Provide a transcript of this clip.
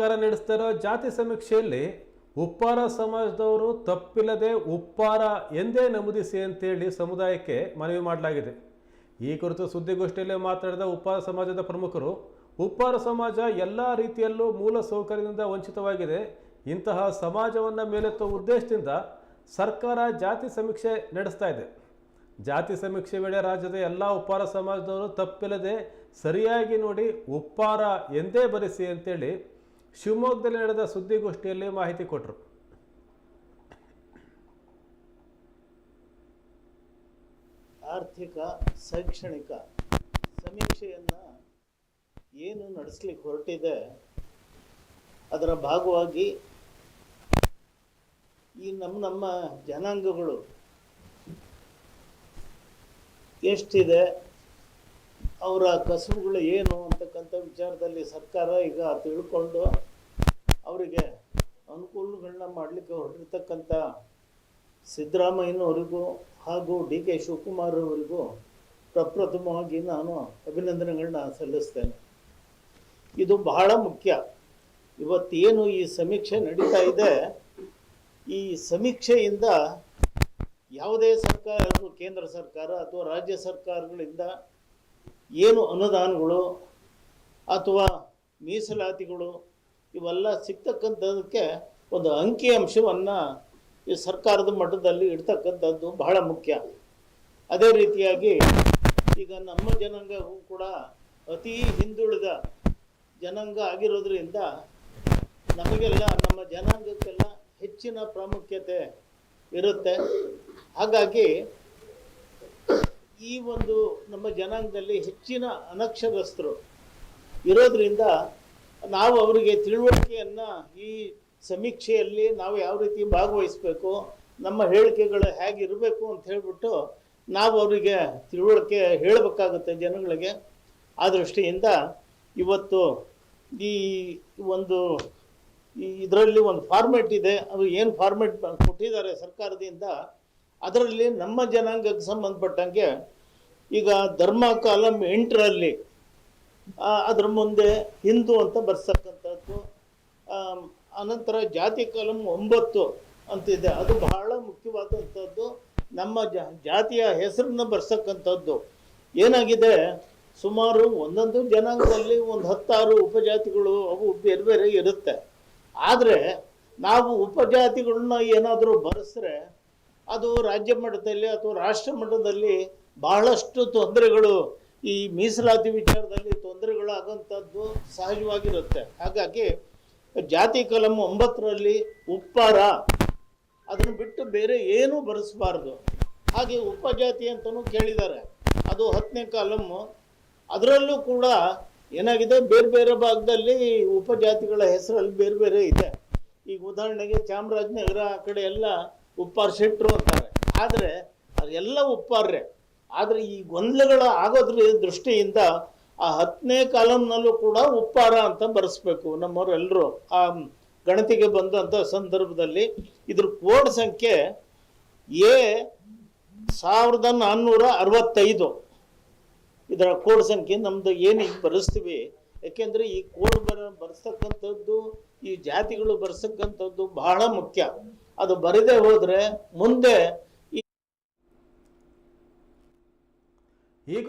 ಸರ್ಕಾರ ನಡೆಸ್ತಾ ಇರೋ ಜಾತಿ ಸಮೀಕ್ಷೆಯಲ್ಲಿ ಉಪ್ಪಾರ ಸಮಾಜದವರು ತಪ್ಪಿಲ್ಲದೆ ಉಪ್ಪಾರ ಎಂದೇ ನಮೂದಿಸಿ ಅಂತೇಳಿ ಸಮುದಾಯಕ್ಕೆ ಮನವಿ ಮಾಡಲಾಗಿದೆ. ಈ ಕುರಿತು ಸುದ್ದಿಗೋಷ್ಠಿಯಲ್ಲಿ ಮಾತನಾಡಿದ ಉಪ್ಪಾರ ಸಮಾಜದ ಪ್ರಮುಖರು, ಉಪ್ಪಾರ ಸಮಾಜ ಎಲ್ಲ ರೀತಿಯಲ್ಲೂ ಮೂಲ ಸೌಕರ್ಯದಿಂದ ವಂಚಿತವಾಗಿದೆ. ಇಂತಹ ಸಮಾಜವನ್ನು ಮೇಲೆತ್ತುವ ಉದ್ದೇಶದಿಂದ ಸರ್ಕಾರ ಜಾತಿ ಸಮೀಕ್ಷೆ ನಡೆಸ್ತಾ ಇದೆ. ಜಾತಿ ಸಮೀಕ್ಷೆ ವೇಳೆ ರಾಜ್ಯದ ಎಲ್ಲ ಉಪ್ಪಾರ ಸಮಾಜದವರು ತಪ್ಪಿಲ್ಲದೆ ಸರಿಯಾಗಿ ನೋಡಿ ಉಪ್ಪಾರ ಎಂದೇ ಬರೆಸಿ ಅಂತೇಳಿ ಶಿವಮೊಗ್ಗದಲ್ಲಿ ನಡೆದ ಸುದ್ದಿಗೋಷ್ಠಿಯಲ್ಲಿ ಮಾಹಿತಿ ಕೊಟ್ಟರು ಆರ್ಥಿಕ ಶೈಕ್ಷಣಿಕ ಸಮೀಕ್ಷೆಯನ್ನು ಏನು ನಡೆಸಲಿಕ್ಕೆ ಹೊರಟಿದೆ, ಅದರ ಭಾಗವಾಗಿ ಈ ನಮ್ಮ ನಮ್ಮ ಜನಾಂಗಗಳು ಎಷ್ಟಿದೆ ಅವರ ಕಸುಬುಗಳು ಏನು ಅಂತಕ್ಕಂಥ ವಿಚಾರದಲ್ಲಿ ಸರ್ಕಾರ ಈಗ ತಿಳ್ಕೊಂಡು ಅವರಿಗೆ ಅನುಕೂಲಗಳನ್ನ ಮಾಡಲಿಕ್ಕೆ ಹೊರಟಿರ್ತಕ್ಕಂಥ ಸಿದ್ದರಾಮಯ್ಯನವರಿಗೂ ಹಾಗೂ ಡಿ ಕೆ ಶಿವಕುಮಾರ್ ಅವರಿಗೂ ಪ್ರಪ್ರಥಮವಾಗಿ ನಾನು ಅಭಿನಂದನೆಗಳನ್ನ ಸಲ್ಲಿಸ್ತೇನೆ. ಇದು ಬಹಳ ಮುಖ್ಯ. ಇವತ್ತೇನು ಈ ಸಮೀಕ್ಷೆ ನಡೀತಾ ಇದೆ, ಈ ಸಮೀಕ್ಷೆಯಿಂದ ಯಾವುದೇ ಸರ್ಕಾರ ಕೇಂದ್ರ ಸರ್ಕಾರ ಅಥವಾ ರಾಜ್ಯ ಸರ್ಕಾರಗಳಿಂದ ಏನು ಅನುದಾನಗಳು ಅಥವಾ ಮೀಸಲಾತಿಗಳು ಇವೆಲ್ಲ ಸಿಗ್ತಕ್ಕಂಥದಕ್ಕೆ ಒಂದು ಅಂಕಿ ಅಂಶವನ್ನು ಈ ಸರ್ಕಾರದ ಮಟ್ಟದಲ್ಲಿ ಇಡ್ತಕ್ಕಂಥದ್ದು ಬಹಳ ಮುಖ್ಯ. ಅದೇ ರೀತಿಯಾಗಿ ಈಗ ನಮ್ಮ ಜನಾಂಗವು ಕೂಡ ಅತಿ ಹಿಂದುಳಿದ ಜನಾಂಗ ಆಗಿರೋದ್ರಿಂದ ನಮಗೆಲ್ಲ, ನಮ್ಮ ಜನಾಂಗಕ್ಕೆಲ್ಲ ಹೆಚ್ಚಿನ ಪ್ರಾಮುಖ್ಯತೆ ಇರುತ್ತೆ. ಹಾಗಾಗಿ ಈ ಒಂದು ನಮ್ಮ ಜನಾಂಗದಲ್ಲಿ ಹೆಚ್ಚಿನ ಅನಕ್ಷರಸ್ಥರು ಇರೋದ್ರಿಂದ ನಾವು ಅವರಿಗೆ ತಿಳುವಳಿಕೆಯನ್ನು ಈ ಸಮೀಕ್ಷೆಯಲ್ಲಿ ನಾವು ಯಾವ ರೀತಿ ಭಾಗವಹಿಸಬೇಕು, ನಮ್ಮ ಹೇಳಿಕೆಗಳು ಹೇಗಿರಬೇಕು ಅಂತ ಹೇಳಿಬಿಟ್ಟು ನಾವು ಅವರಿಗೆ ತಿಳುವಳಿಕೆ ಹೇಳಬೇಕಾಗುತ್ತೆ ಜನಗಳಿಗೆ. ಆ ದೃಷ್ಟಿಯಿಂದ ಇವತ್ತು ಈ ಒಂದು ಇದರಲ್ಲಿ ಒಂದು ಫಾರ್ಮೆಟ್ ಇದೆ. ಅದು ಏನು ಫಾರ್ಮೆಟ್ ಕೊಟ್ಟಿದ್ದಾರೆ ಸರ್ಕಾರದಿಂದ ಅದರಲ್ಲಿ ನಮ್ಮ ಜನಾಂಗಕ್ಕೆ ಸಂಬಂಧಪಟ್ಟಂಗೆ ಈಗ ಧರ್ಮ ಕಾಲಂ ಎಂಟರಲ್ಲಿ ಅದರ ಮುಂದೆ ಹಿಂದೂ ಅಂತ ಬರ್ಸಕ್ಕಂಥದ್ದು ಅನಂತರ ಜಾತಿ ಕಾಲಂ ಒಂಬತ್ತು ಅಂತಿದೆ. ಅದು ಬಹಳ ಮುಖ್ಯವಾದಂಥದ್ದು. ನಮ್ಮ ಜಾತಿಯ ಹೆಸರನ್ನ ಬರ್ಸಕ್ಕಂಥದ್ದು. ಏನಾಗಿದೆ? ಸುಮಾರು ಒಂದೊಂದು ಜನಾಂಗದಲ್ಲಿ ಒಂದು ಹತ್ತಾರು ಉಪಜಾತಿಗಳು, ಅವು ಬೇರೆ ಬೇರೆ ಇರುತ್ತೆ. ಆದರೆ ನಾವು ಉಪಜಾತಿಗಳನ್ನ ಏನಾದರೂ ಬರೆಸಿದ್ರೆ ಅದು ರಾಜ್ಯ ಮಟ್ಟದಲ್ಲಿ ಅಥವಾ ರಾಷ್ಟ್ರ ಮಟ್ಟದಲ್ಲಿ ಬಹಳಷ್ಟು ತೊಂದರೆಗಳು ಈ ಮೀಸಲಾತಿ ವಿಚಾರದಲ್ಲಿ ತೊಂದರೆಗಳಾಗುವಂಥದ್ದು ಸಹಜವಾಗಿರುತ್ತೆ. ಹಾಗಾಗಿ ಜಾತಿ ಕಲಂ ಒಂಬತ್ತರಲ್ಲಿ ಉಪ್ಪಾರ, ಅದನ್ನು ಬಿಟ್ಟು ಬೇರೆ ಏನೂ ಬರೆಸಬಾರ್ದು. ಹಾಗೆ ಉಪಜಾತಿ ಅಂತಲೂ ಕೇಳಿದ್ದಾರೆ. ಅದು ಹತ್ತನೇ ಕಾಲಮ್ಮು ಅದರಲ್ಲೂ ಕೂಡ ಏನಾಗಿದೆ? ಬೇರೆ ಬೇರೆ ಭಾಗದಲ್ಲಿ ಉಪಜಾತಿಗಳ ಹೆಸರಲ್ಲಿ ಬೇರೆ ಬೇರೆ ಇದೆ. ಈಗ ಉದಾಹರಣೆಗೆ ಚಾಮರಾಜನಗರ ಆ ಕಡೆ ಎಲ್ಲ ಉಪ್ಪಾರ್ ಶೆಟ್ರು ಅಂತಾರೆ. ಆದರೆ ಅದೆಲ್ಲ ಉಪ್ಪಾರ್ರೆ. ಆದರೆ ಈ ಗೊಂದಲಗಳ ಆಗೋದ್ರ ದೃಷ್ಟಿಯಿಂದ ಆ ಹತ್ತನೇ ಕಾಲಂನಲ್ಲೂ ಕೂಡ ಉಪ್ಪಾರ ಅಂತ ಬರೆಸ್ಬೇಕು ನಮ್ಮವರೆಲ್ಲರೂ ಆ ಗಣತಿಗೆ ಬಂದಂಥ ಸಂದರ್ಭದಲ್ಲಿ ಇದ್ರ ಕೋಡ್ ಸಂಖ್ಯೆ ಎ ಸಾವಿರದ ನಾನ್ನೂರ ಅರವತ್ತೈದು. ಇದರ ಕೋಡ್ ಸಂಖ್ಯೆ ನಮ್ದು ಏನು ಈಗ ಬರೆಸ್ತೀವಿ. ಯಾಕೆಂದ್ರೆ ಈ ಕೋಡ್ ಬರ, ಬರ್ಸ್ತಕ್ಕಂಥದ್ದು, ಈ ಜಾತಿಗಳು ಬರ್ಸಕ್ಕಂಥದ್ದು ಬಹಳ ಮುಖ್ಯ. ಅದು ಬರದೇ ಹೋದ್ರೆ ಮುಂದೆ ಈಗೊಂದು